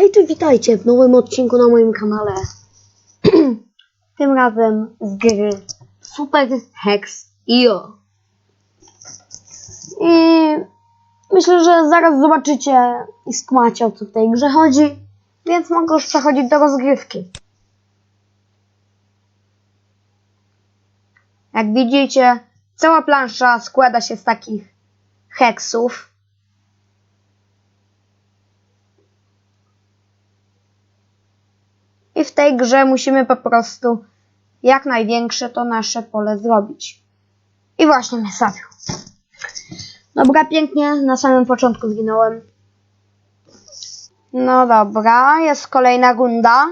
Hej, tu witajcie w nowym odcinku na moim kanale. Tym razem z gry Super Hex IO. I myślę, że zaraz zobaczycie i skumacie o co w tej grze chodzi, więc mogę już przechodzić do rozgrywki. Jak widzicie, cała plansza składa się z takich heksów. I w tej grze musimy po prostu jak największe to nasze pole zrobić. I właśnie mnie zabił. Dobra, pięknie, na samym początku zginąłem. No dobra, jest kolejna runda.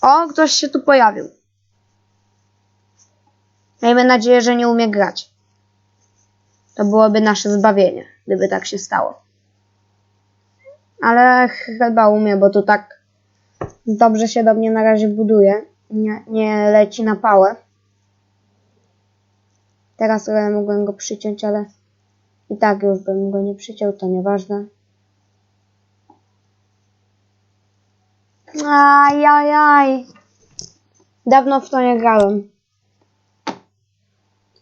O, ktoś się tu pojawił. Miejmy nadzieję, że nie umie grać. To byłoby nasze zbawienie, gdyby tak się stało. Ale chyba umie, bo to tak dobrze się do mnie na razie buduje. Nie, nie leci na pałę. Teraz trochę mogłem go przyciąć, ale i tak już bym go nie przyciął, to nieważne. Ajajaj. Dawno w to nie grałem.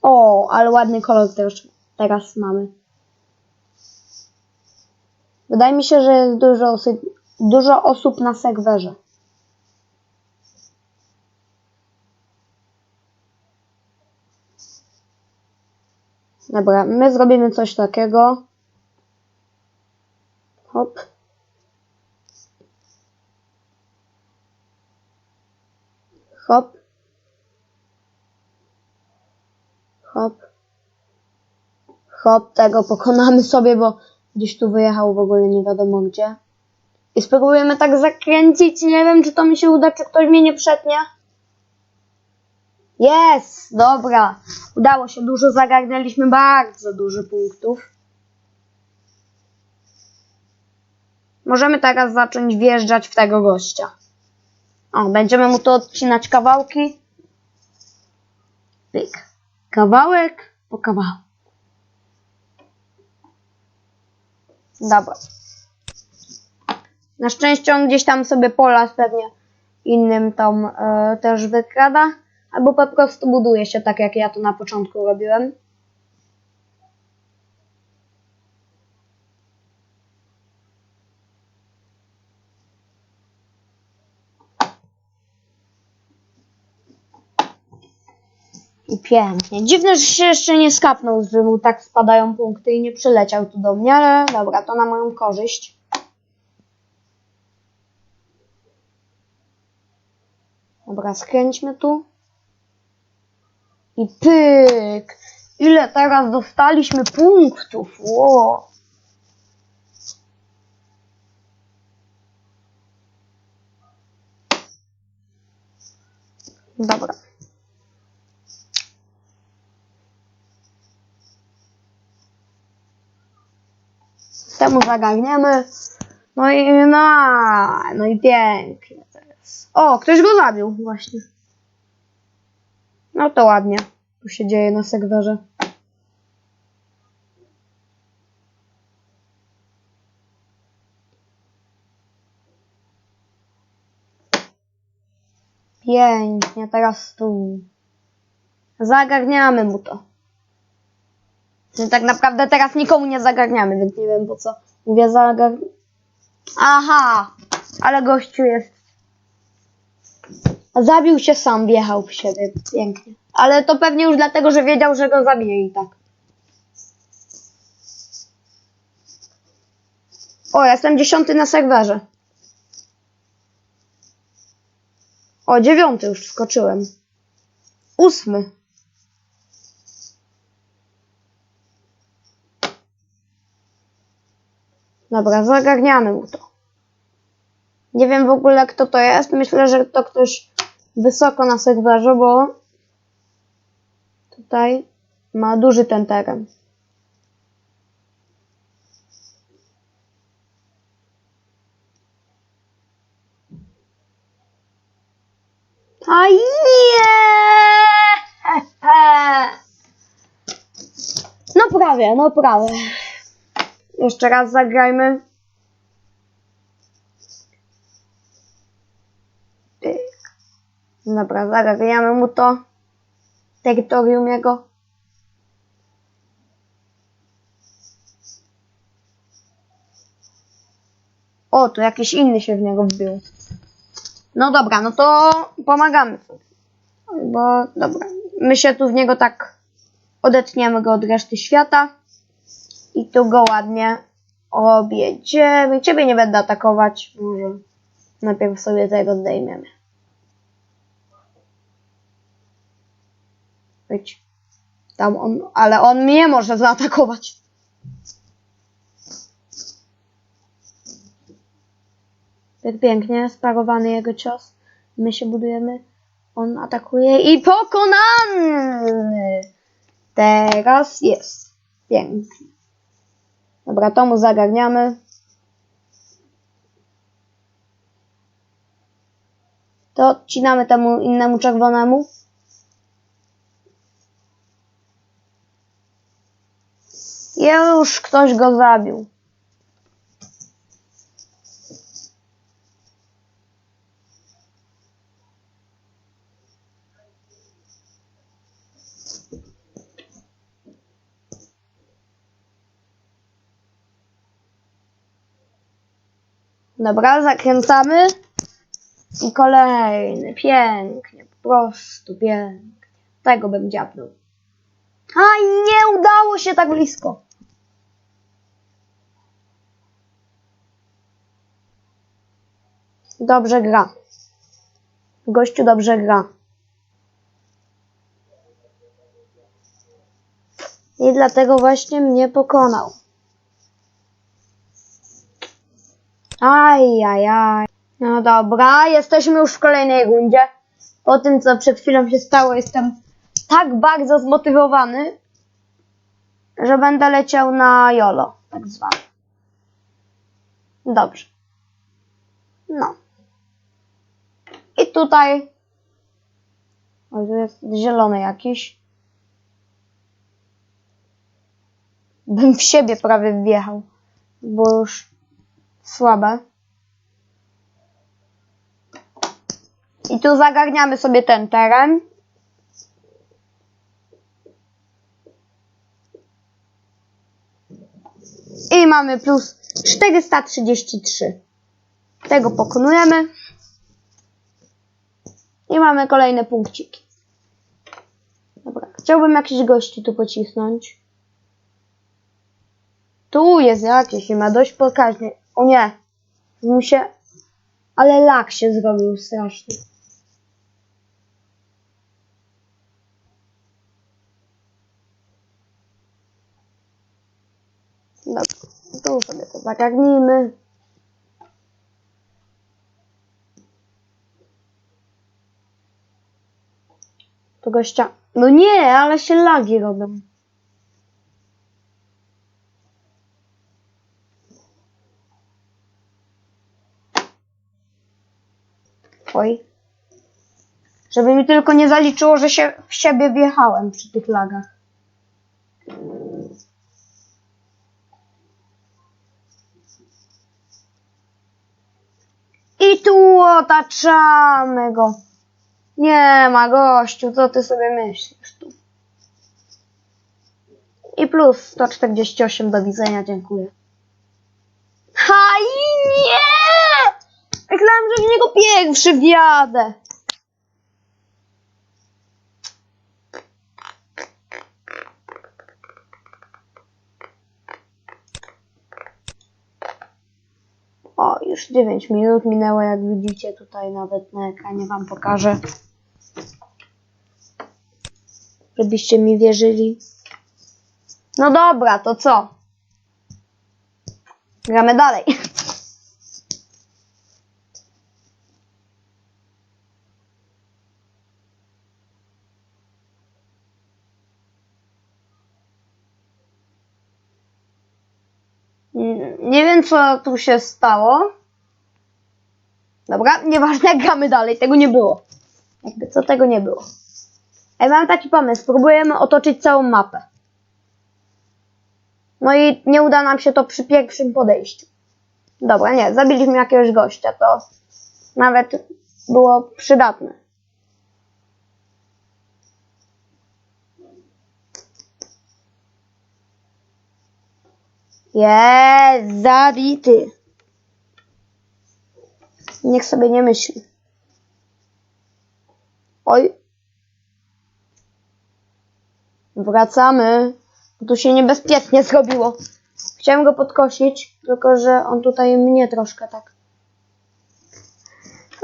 O, ale ładny kolor też teraz mamy. Wydaje mi się, że jest dużo osób, dużo osób na serwerze. Dobra, my zrobimy coś takiego. Hop. Hop. Hop. Hop, tego pokonamy sobie, bo gdzieś tu wyjechał w ogóle nie wiadomo gdzie. I spróbujemy tak zakręcić. Nie wiem, czy to mi się uda, czy ktoś mnie nie przetnie. Jest! Dobra. Udało się. Dużo zagarnęliśmy. Bardzo dużo punktów. Możemy teraz zacząć wjeżdżać w tego gościa. O, będziemy mu to odcinać kawałki. Pyk. Kawałek po kawałku. Dobra. Na szczęście on gdzieś tam sobie pola pewnie innym tam e, też wykrada, albo po prostu buduje się tak, jak ja to na początku robiłem. I pięknie. Dziwne, że się jeszcze nie skapnął, że mu tak spadają punkty i nie przyleciał tu do mnie, ale dobra, to na moją korzyść. Dobra, skręćmy tu. I pyk! Ile teraz dostaliśmy punktów? Ło! Dobra. Temu zagarniemy. No i no, no i pięknie teraz. O, ktoś go zabił właśnie. No to ładnie. Tu się dzieje na serwerze. Pięknie, teraz tu. Zagarniamy mu to. Tak naprawdę teraz nikomu nie zagarniamy, więc nie wiem po co mówię zagar... Aha, ale gościu jest... Zabił się sam, wjechał w siebie, pięknie. Ale to pewnie już dlatego, że wiedział, że go zabije i tak. O, jestem dziesiąty na serwerze. O, dziewiąty już skoczyłem. Ósmy. Dobra, zagarniamy mu to. Nie wiem w ogóle kto to jest. Myślę, że to ktoś wysoko na serwerze, bo tutaj ma duży ten teren. A nie! No prawie, no prawie. Jeszcze raz zagrajmy. Dobra, zagrajmy mu to. Terytorium jego. O, tu jakiś inny się w niego wbił. No dobra, no to pomagamy sobie. Bo, dobra, my się tu w niego tak odetniemy go od reszty świata. I tu go ładnie objedziemy. Ciebie nie będę atakować. Może najpierw sobie tego zdejmiemy. Być. Tam on, ale on mnie może zaatakować. Tak pięknie, sparowany jego cios. My się budujemy. On atakuje i pokonany! Teraz jest. Pięknie. Dobra, to mu zagarniamy. To odcinamy temu innemu czerwonemu. Już ktoś go zabił. Dobra, zakręcamy. I kolejny. Pięknie. Po prostu pięknie. Tego bym dziabnął. A nie udało się tak blisko. Dobrze gra. Gościu dobrze gra. I dlatego właśnie mnie pokonał. Aj, aj, aj. No dobra, jesteśmy już w kolejnej rundzie. Po tym, co przed chwilą się stało, jestem tak bardzo zmotywowany, że będę leciał na YOLO, tak zwane. Dobrze. No. I tutaj... O, tu jest zielony jakiś. Bym w siebie prawie wjechał, bo już słabe. I tu zagarniamy sobie ten teren. I mamy plus 433. Tego pokonujemy. I mamy kolejne punkciki. Dobra, chciałbym jakiś gości tu pocisnąć. Tu jest jakieś i ma dość pokaźnie. O nie, mu się... Ale lak się zrobił straszny. Dobra, tu sobie to zagarnijmy. To gościa... No nie, ale się lagi robią. Oj. Żeby mi tylko nie zaliczyło, że się w siebie wjechałem przy tych lagach. I tu otaczamy go. Nie ma gościu, co ty sobie myślisz tu? I plus 148 do widzenia, dziękuję. Haj, nie! Myślałem, że w niego pierwszy wjadę. O, już 9 minut minęło, jak widzicie tutaj nawet na ekranie wam pokażę. Żebyście mi wierzyli. No dobra, to co? Gramy dalej. Mm, Nie co tu się stało. Dobra, nieważne, gramy dalej. Tego nie było. Jakby co tego nie było. Ej, mam taki pomysł. Spróbujemy otoczyć całą mapę. No i nie uda nam się to przy pierwszym podejściu. Dobra, nie, zabiliśmy jakiegoś gościa, to nawet było przydatne. Jest zabity. Niech sobie nie myśli. Oj. Wracamy. Tu się niebezpiecznie zrobiło. Chciałem go podkosić, tylko że on tutaj mnie troszkę tak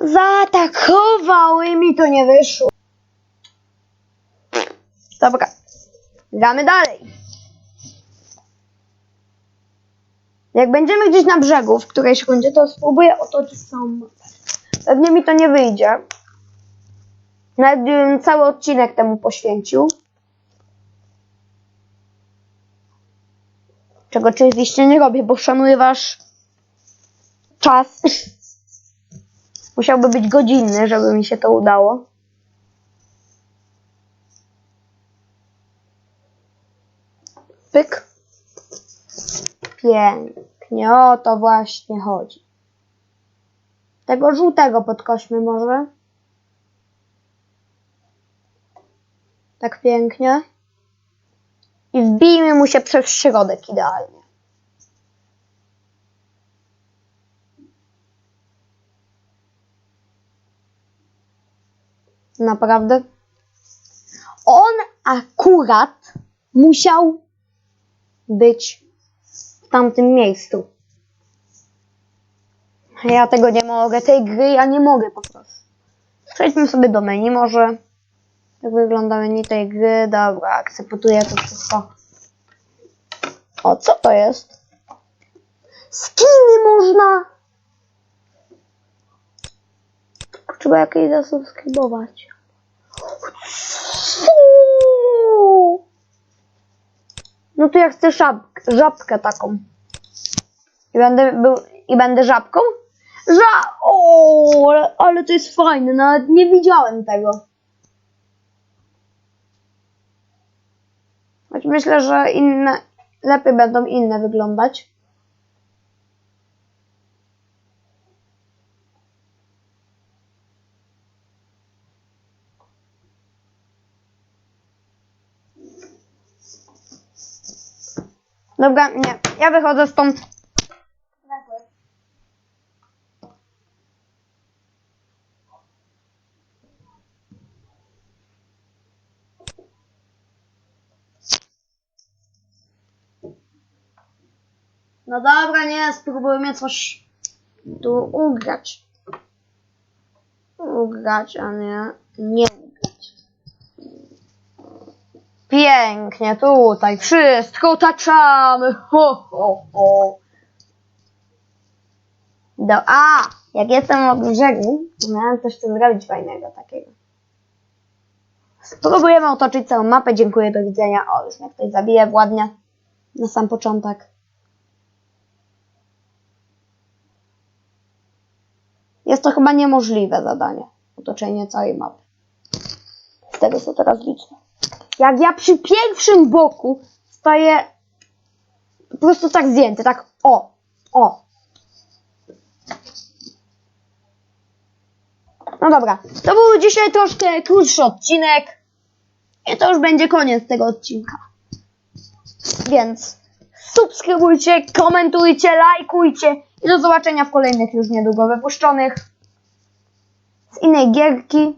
zaatakował i mi to nie wyszło. Dobra. Gramy dalej. Jak będziemy gdzieś na brzegu w którejś rundzie, to spróbuję otoczyć całą mapę. Pewnie mi to nie wyjdzie. Nawet gdybym cały odcinek temu poświęcił. Czego oczywiście nie robię, bo szanuję wasz czas. Musiałby być godzinny, żeby mi się to udało. Pyk. Pięknie, o to właśnie chodzi. Tego żółtego podkośmy może. Tak pięknie. I wbijmy mu się przez środek idealnie. Naprawdę? On akurat musiał być tamtym miejscu. Ja tego nie mogę, tej gry ja nie mogę po prostu. Przejdźmy sobie do menu może. Jak wygląda menu tej gry? Dobra, akceptuję to wszystko. O, co to jest? Skiny można! Trzeba jakieś zasubskrybować. No to ja chcę żabk, żabkę taką. I będę był, i będę żabką? Ża... O, ale, ale to jest fajne, nawet nie widziałem tego. Choć myślę, że inne, lepiej będą inne wyglądać. Dobra, nie, ja wychodzę stąd. No dobra, nie, spróbujmy coś tu ugrać. Ugrać, a nie, nie ugrać. Pięknie, tutaj wszystko taczamy. Ho, ho, ho. Do, a, jak jestem od brzegu, to miałem coś tu zrobić fajnego takiego. Spróbujemy otoczyć całą mapę. Dziękuję, do widzenia. O, już mnie ktoś zabije ładnie. Na sam początek. Jest to chyba niemożliwe zadanie. Otoczenie całej mapy. Z tego co teraz liczę. Jak ja przy pierwszym boku staję po prostu tak zdjęty, tak o, o. No dobra, to był dzisiaj troszkę krótszy odcinek i to już będzie koniec tego odcinka. Więc subskrybujcie, komentujcie, lajkujcie i do zobaczenia w kolejnych już niedługo wypuszczonych z innej gierki.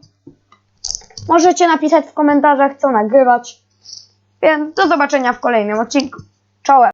Możecie napisać w komentarzach, co nagrywać. Więc do zobaczenia w kolejnym odcinku. Czołem!